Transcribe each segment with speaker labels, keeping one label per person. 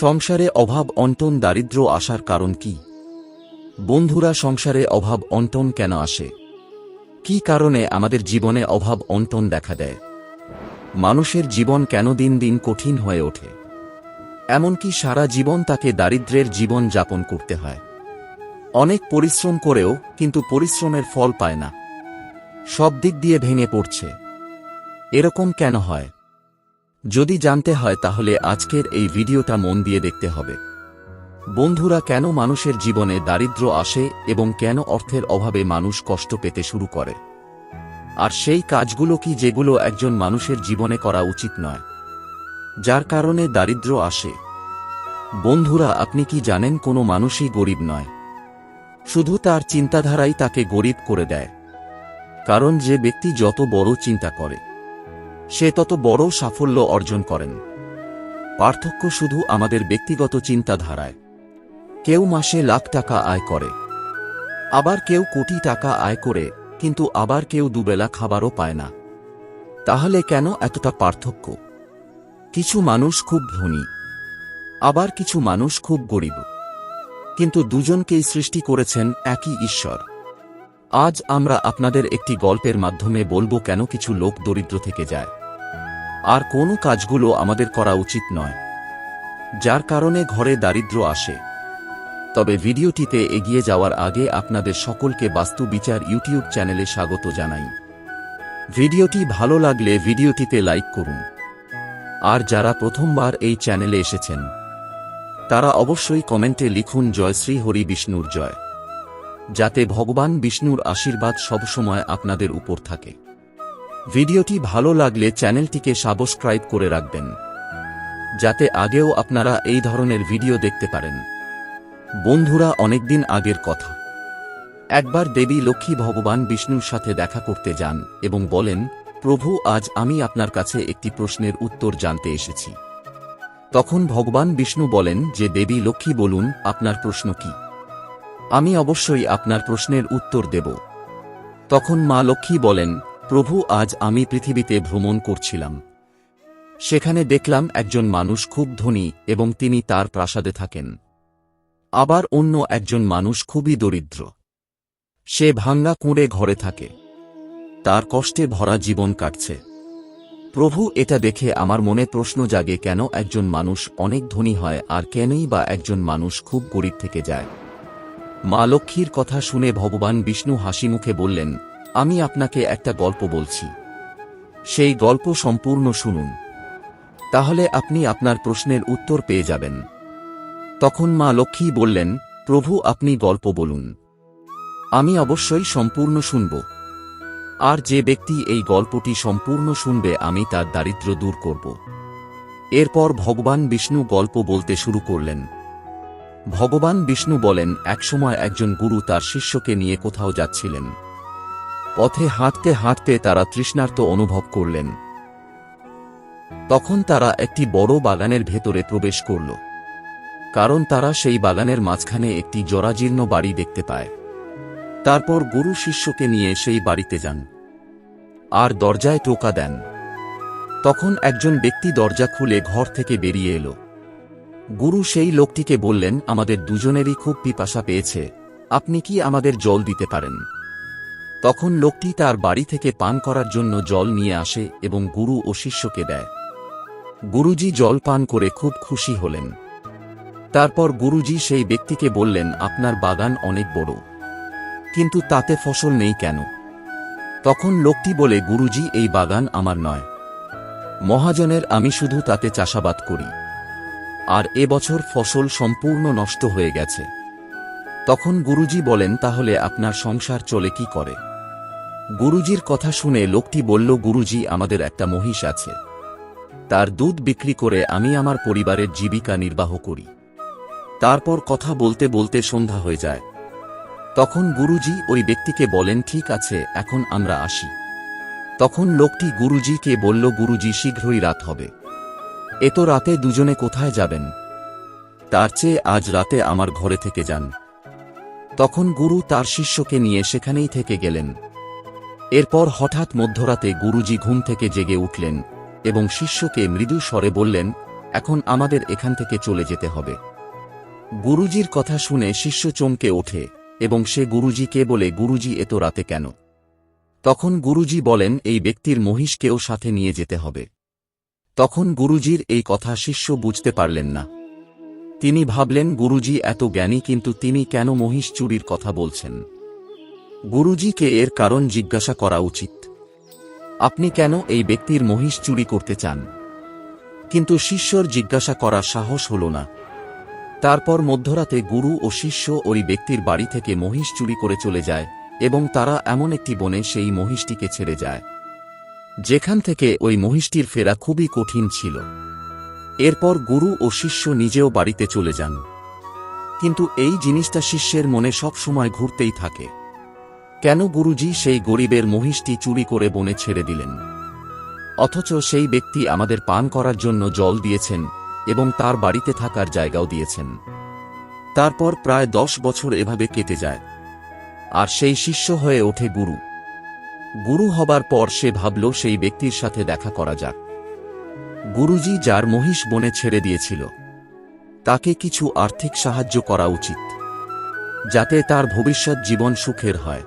Speaker 1: সংসারে অভাব অন্টন দারিদ্র্য আসার কারণ কি? বন্ধুরা, সংসারে অভাব অন্টন কেন আসে? কি কারণে আমাদের জীবনে অভাব অন্টন দেখা দেয়? মানুষের জীবন কেন দিন দিন কঠিন হয়ে ওঠে? এমনকি সারা জীবন তাকে দারিদ্র্যের জীবন যাপন করতে হয়। অনেক পরিশ্রম করেও কিন্তু পরিশ্রমের ফল পায় না। সব দিক দিয়ে ভেঙে পড়ছে। এরকম কেন হয়? যদি জানতে হয় তাহলে আজকের এই ভিডিওটা মন দিয়ে দেখতে হবে। বন্ধুরা, কেন মানুষের জীবনে দারিদ্র্য আসে এবং কেন অর্থের অভাবে মানুষ কষ্ট পেতে শুরু করে? আর সেই কাজগুলো কি যেগুলো একজন মানুষের জীবনে করা উচিত নয়? যার কারণে দারিদ্র্য আসে। বন্ধুরা, আপনি কি জানেন কোনো মানুষই গরিব নয়? শুধু তার চিন্তাধারাই তাকে গরিব করে দেয়। কারণ যে ব্যক্তি যত বড় চিন্তা করে সে তত বড় সাফল্য অর্জন করেন। পার্থক্য শুধু আমাদের ব্যক্তিগত চিন্তাধারায়। কেউ মাসে লাখ টাকা আয় করে। আবার কেউ কোটি টাকা আয় করে, কিন্তু আবার কেউ দুবেলা খাবারও পায় না। তাহলে কেন এতটা পার্থক্য? কিছু মানুষ খুব ধনী, আবার কিছু মানুষ খুব গরিব। কিন্তু দুজনকেই সৃষ্টি করেছেন একই ঈশ্বর। আজ আমরা আপনাদের একটি গল্পের মাধ্যমে বলব কেন কিছু লোক দরিদ্র থেকে যায়। আর কোন কাজগুলো আমাদের করা উচিত নয়। যার কারণে ঘরে দারিদ্র্য আসে। তবে ভিডিওটিতে এগিয়ে যাওয়ার আগে আপনাদের সকলকে বাস্তু বিচার ইউটিউব চ্যানেলে স্বাগত জানাই। ভিডিওটি ভালো লাগলে ভিডিওটিতে লাইক করুন। আর যারা প্রথমবার এই চ্যানেলে এসেছেন, তারা অবশ্যই কমেন্টে লিখুন জয় শ্রী হরি বিষ্ণুর জয়, যাতে ভগবান বিষ্ণুর আশীর্বাদ সবসময় আপনাদের উপর থাকে। ভিডিওটি ভালো লাগলে চ্যানেলটিকে সাবস্ক্রাইব করে রাখবেন। যাতে আগেও আপনারা এই ধরনের ভিডিও দেখতে পারেন। বন্ধুরা, অনেকদিন আগের কথা। একবার দেবী লক্ষ্মী ভগবান বিষ্ণুর সাথে দেখা করতে যান এবং বলেন, প্রভু, আজ আমি আপনার কাছে একটি প্রশ্নের উত্তর জানতে এসেছি। তখন ভগবান বিষ্ণু বলেন, যে দেবী লক্ষ্মী, বলুন, আপনার প্রশ্ন কি? আমি অবশ্যই আপনার প্রশ্নের উত্তর দেব। তখন মা লক্ষ্মী বলেন প্রভু আজ আমি পৃথিবীতে ভ্রমণ করছিলাম। সেখানে দেখলাম একজন মানুষ খুব ধনী এবং তিনি তার প্রাসাদে থাকেন। আবার অন্য একজন মানুষ খুবই দরিদ্র। সে ভাঙ্গা কুঁড়ে ঘরে থাকে। তার কষ্টে ভরা জীবন কাটছে। প্রভু এটা দেখে আমার মনে প্রশ্ন জাগে কেন একজন মানুষ অনেক ধনী হয় আর কেনই বা একজন মানুষ খুব গরিব থেকে যায়। মা লক্ষ্মীর কথা শুনে ভগবান বিষ্ণু হাসি মুখে বললেন আমি আপনাকে একটা গল্প বলছি। সেই গল্প সম্পূর্ণ শুনুন। তাহলে আপনি আপনার প্রশ্নের উত্তর পেয়ে যাবেন। তখন মা লক্ষ্মী বললেন, প্রভু, আপনি গল্প বলুন। আমি অবশ্যই সম্পূর্ণ শুনব। আর যে ব্যক্তি এই গল্পটি সম্পূর্ণ শুনবে, আমি তার দারিদ্র্য দূর করব। এরপর ভগবান বিষ্ণু গল্প বলতে শুরু করলেন। ভগবান বিষ্ণু বলেন, একসময় একজন গুরু তার শিষ্যকে নিয়ে কোথাও যাচ্ছিলেন। পথে হাঁটতে হাঁটতে তারা তৃষ্ণার্ত অনুভব করলেন। তখন তারা একটি বড় বাগানের ভেতরে প্রবেশ করল। কারণ তারা সেই বাগানের মাঝখানে একটি জরাজীর্ণ বাড়ি দেখতে পায়। তারপর গুরু শিষ্যকে নিয়ে সেই বাড়িতে যান। আর দরজায় টোকা দেন। তখন একজন ব্যক্তি দরজা খুলে ঘর থেকে বেরিয়ে এলো। গুরু সেই লোকটিকে বললেন, আমাদের দুজনেরই খুব পিপাসা পেয়েছে। আপনি কি আমাদের জল দিতে পারেন? তখন লোকটি তার বাড়ি থেকে পান করার জন্য জল নিয়ে আসে এবং গুরু ও শিষ্যকে দেয়। গুরুজি জল পান করে খুব খুশি হলেন। তারপর গুরুজি সেই ব্যক্তিকে বললেন, আপনার বাগান অনেক বড়। কিন্তু তাতে ফসল নেই কেন? তখন লোকটি বলে, গুরুজি, এই বাগান আমার নয়। মহাজনের আমি শুধু তাতে চাষাবাদ করি। আর এবছর ফসল সম্পূর্ণ নষ্ট হয়ে গেছে। তখন গুরুজি বলেন, তাহলে আপনার সংসার চলে কি করে? গুরুজির কথা শুনে লোকটি বলল, গুরুজি, আমাদের একটা মহিষ আছে। তার দুধ বিক্রি করে আমি আমার পরিবারের জীবিকা নির্বাহ করি। তারপর কথা বলতে বলতে সন্ধ্যা হয়ে যায়। তখন গুরুজি ওই ব্যক্তিকে বলেন, ঠিক আছে, এখন আমরা আসি। তখন লোকটি গুরুজিকে বলল, গুরুজি, শীঘ্রই রাত হবে। এত রাতে দুজনে কোথায় যাবেন? তার চেয়ে আজ রাতে আমার ঘরে থেকে যান। তখন গুরু তার শিষ্যকে নিয়ে সেখানেই থেকে গেলেন। এরপর হঠাৎ মধ্যরাতে গুরুজি ঘুম থেকে জেগে উঠলেন এবং শিষ্যকে মৃদু স্বরে বললেন, এখন আমাদের এখান থেকে চলে যেতে হবে। গুরুজির কথা শুনে শিষ্য চমকে ওঠে এবং সে গুরুজিকে বলে, গুরুজি এত রাতে কেন? তখন গুরুজি বলেন, এই ব্যক্তির মহিষকেও সাথে নিয়ে যেতে হবে। তখন গুরুজির এই কথা শিষ্য বুঝতে পারলেন না। তিনি ভাবলেন, গুরুজি এত জ্ঞানী, কিন্তু তিনি কেন মহিষ চুরির কথা বলছেন? গুরুজিকে এর কারণ জিজ্ঞাসা করা উচিত। আপনি কেন এই ব্যক্তির মহিষ চুরি করতে চান? কিন্তু শিষ্যর জিজ্ঞাসা করার সাহস হল না। তারপর মধ্যরাতে গুরু ও শিষ্য ওই ব্যক্তির বাড়ি থেকে মহিষ চুরি করে চলে যায় এবং তারা এমন একটি বনে সেই মহিষটিকে ছেড়ে যায়। যেখান থেকে ওই মহিষটির ফেরা খুবই কঠিন ছিল। এরপর গুরু ও শিষ্য নিজেও বাড়িতে চলে যান। কিন্তু এই জিনিসটা শিষ্যের মনে সব সময় ঘুরতেই থাকে। কেন গুরুজি সেই গরিবের মহিষটি চুরি করে বনে ছেড়ে দিলেন? অথচ সেই ব্যক্তি আমাদের পান করার জন্য জল দিয়েছেন এবং তার বাড়িতে থাকার জায়গাও দিয়েছেন। তারপর প্রায় দশ বছর এভাবে কেটে যায়। আর সেই শিষ্য হয়ে ওঠে গুরু। গুরু হবার পর সে ভাবল সেই ব্যক্তির সাথে দেখা করা যাক। গুরুজি যার মহিষ বনে ছেড়ে দিয়েছিল, তাকে কিছু আর্থিক সাহায্য করা উচিত, যাতে তার ভবিষ্যৎ জীবন সুখের হয়।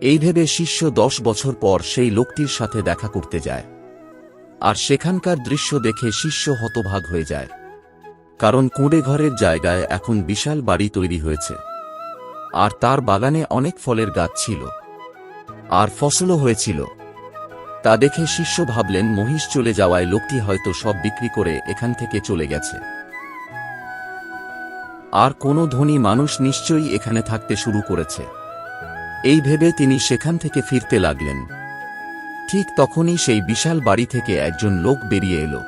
Speaker 1: এই ভেবে শিষ্য দশ বছর পর সেই লোকটির সাথে দেখা করতে যায়। আর সেখানকার দৃশ্য দেখে শিষ্য হতভাগ হয়ে যায়। কারণ কুঁড়ে ঘরের জায়গায় এখন বিশাল বাড়ি তৈরি হয়েছে। আর তার বাগানে অনেক ফলের গাছ ছিল। আর ফসলও হয়েছিল। তা দেখে শিষ্য ভাবলেন, মহিষ চলে যাওয়ায় লোকটি হয়তো সব বিক্রি করে এখান থেকে চলে গেছে। আর কোনো ধনী মানুষ নিশ্চয়ই এখানে থাকতে শুরু করেছে। এই ভেবে তিনি সেখান থেকে ফিরতে লাগলেন। ঠিক তখনই সেই বিশাল বাড়ি থেকে একজন লোক বেরিয়ে এলো।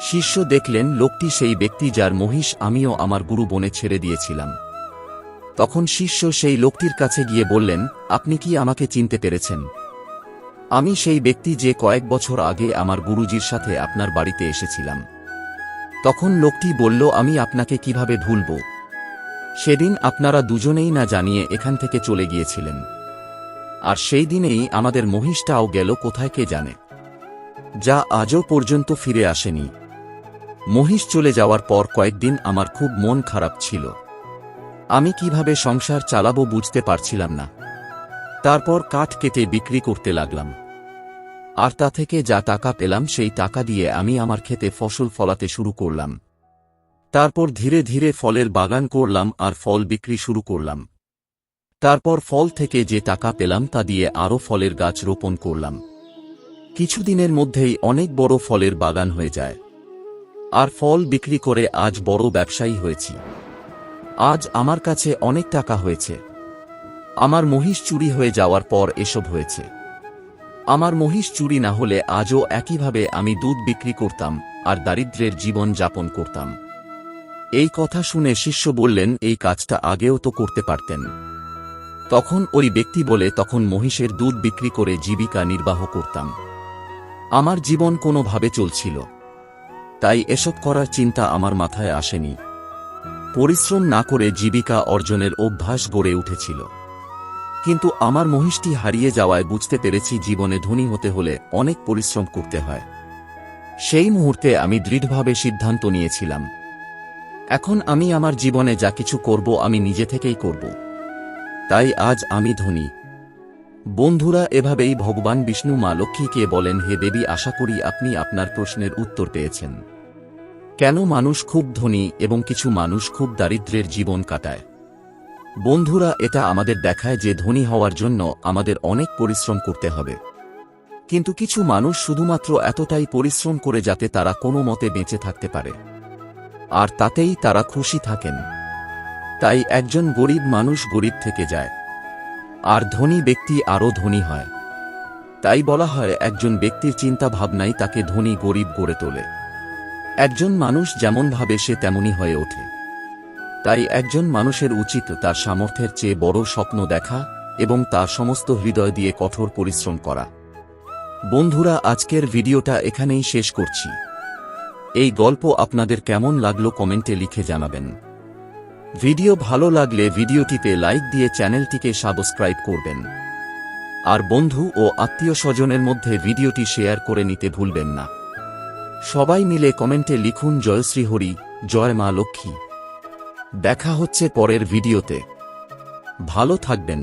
Speaker 1: শিষ্য দেখলেন লোকটি সেই ব্যক্তি যার মহিষ আমিও আমার গুরু বনে ছেড়ে দিয়েছিলাম। তখন শিষ্য সেই লোকটির কাছে গিয়ে বললেন, আপনি কি আমাকে চিনতে পেরেছেন? আমি সেই ব্যক্তি যে কয়েক বছর আগে আমার গুরুজির সাথে আপনার বাড়িতে এসেছিলাম। তখন লোকটি বলল, আমি আপনাকে কীভাবে ভুলব? সেদিন আপনারা দুজনেই না জানিয়ে এখান থেকে চলে গিয়েছিলেন। আর সেই দিনেই আমাদের মহিষটাও গেল কোথায় কে জানে। যা আজও পর্যন্ত ফিরে আসেনি। মহিষ চলে যাওয়ার পর কয়েকদিন আমার খুব মন খারাপ ছিল। আমি কীভাবে সংসার চালাবো বুঝতে পারছিলাম না। তারপর কাঠ কেটে বিক্রি করতে লাগলাম। আর তা থেকে যা টাকা পেলাম সেই টাকা দিয়ে আমি আমার খেতে ফসল ফলাতে শুরু করলাম। তারপর ধীরে ধীরে ফলের বাগান করলাম আর ফল বিক্রি শুরু করলাম। তারপর ফল থেকে যে টাকা পেলাম তা দিয়ে আরও ফলের গাছ রোপণ করলাম। কিছুদিনের মধ্যেই অনেক বড় ফলের বাগান হয়ে যায়। আর ফল বিক্রি করে আজ বড় ব্যবসায়ী হয়েছি। আজ আমার কাছে অনেক টাকা হয়েছে। আমার মহিষ চুরি হয়ে যাওয়ার পর এসব হয়েছে। আমার মহিষ চুরি না হলে আজও একইভাবে আমি দুধ বিক্রি করতাম আর দারিদ্রের জীবন যাপন করতাম। এই কথা শুনে শিষ্য বললেন, এই কাজটা আগেও তো করতে পারতেন। তখন ওই ব্যক্তি বলে, তখন মহিষের দুধ বিক্রি করে জীবিকা নির্বাহ করতাম। আমার জীবন কোনোভাবে চলছিল। তাই এসব করার চিন্তা আমার মাথায় আসেনি। পরিশ্রম না করে জীবিকা অর্জনের অভ্যাস গড়ে উঠেছিল। কিন্তু আমার মহিষটি হারিয়ে যাওয়ায় বুঝতে পেরেছি জীবনে ধনী হতে হলে অনেক পরিশ্রম করতে হয়। সেই মুহূর্তে আমি দৃঢ়ভাবে সিদ্ধান্ত নিয়েছিলাম। এখন আমি আমার জীবনে যা কিছু করব, আমি নিজে থেকেই করব। তাই আজ আমি ধনী। বন্ধুরা, এভাবেই ভগবান বিষ্ণু মা লক্ষ্মীকে বলেন, হে দেবী, আশা করি আপনি আপনার প্রশ্নের উত্তর পেয়েছেন। কেন মানুষ খুব ধনী এবং কিছু মানুষ খুব দারিদ্রের জীবন কাটায়? বন্ধুরা, এটা আমাদের দেখায় যে ধনী হওয়ার জন্য আমাদের অনেক পরিশ্রম করতে হবে। কিন্তু কিছু মানুষ শুধুমাত্র এতটাই পরিশ্রম করে যাতে তারা কোনো মতে বেঁচে থাকতে পারে। আর তাতেই তারা খুশি থাকেন। তাই একজন গরিব মানুষ গরিব থেকে যায়। আর ধনী ব্যক্তি আরও ধনী হয়। তাই বলা হয় একজন ব্যক্তির চিন্তা ভাবনাই তাকে ধনী গরিব গড়ে তোলে। একজন মানুষ যেমন ভাবে সে তেমনই হয়ে ওঠে। তাই একজন মানুষের উচিত তার সামর্থ্যের চেয়ে বড় স্বপ্ন দেখা এবং তার সমস্ত হৃদয় দিয়ে কঠোর পরিশ্রম করা। বন্ধুরা, আজকের ভিডিওটা এখানেই শেষ করছি। এই গল্প আপনাদের কেমন লাগল কমেন্টে লিখে জানাবেন। ভিডিও ভালো লাগলে ভিডিওটিতে লাইক দিয়ে চ্যানেলটিকে সাবস্ক্রাইব করবেন। আর বন্ধু ও আত্মীয় স্বজনের মধ্যে ভিডিওটি শেয়ার করে নিতে ভুলবেন না। সবাই মিলে কমেন্টে লিখুন, জয়শ্রী হরি, জয় মা লক্ষ্মী। দেখা হচ্ছে পরের ভিডিওতে। ভালো থাকবেন।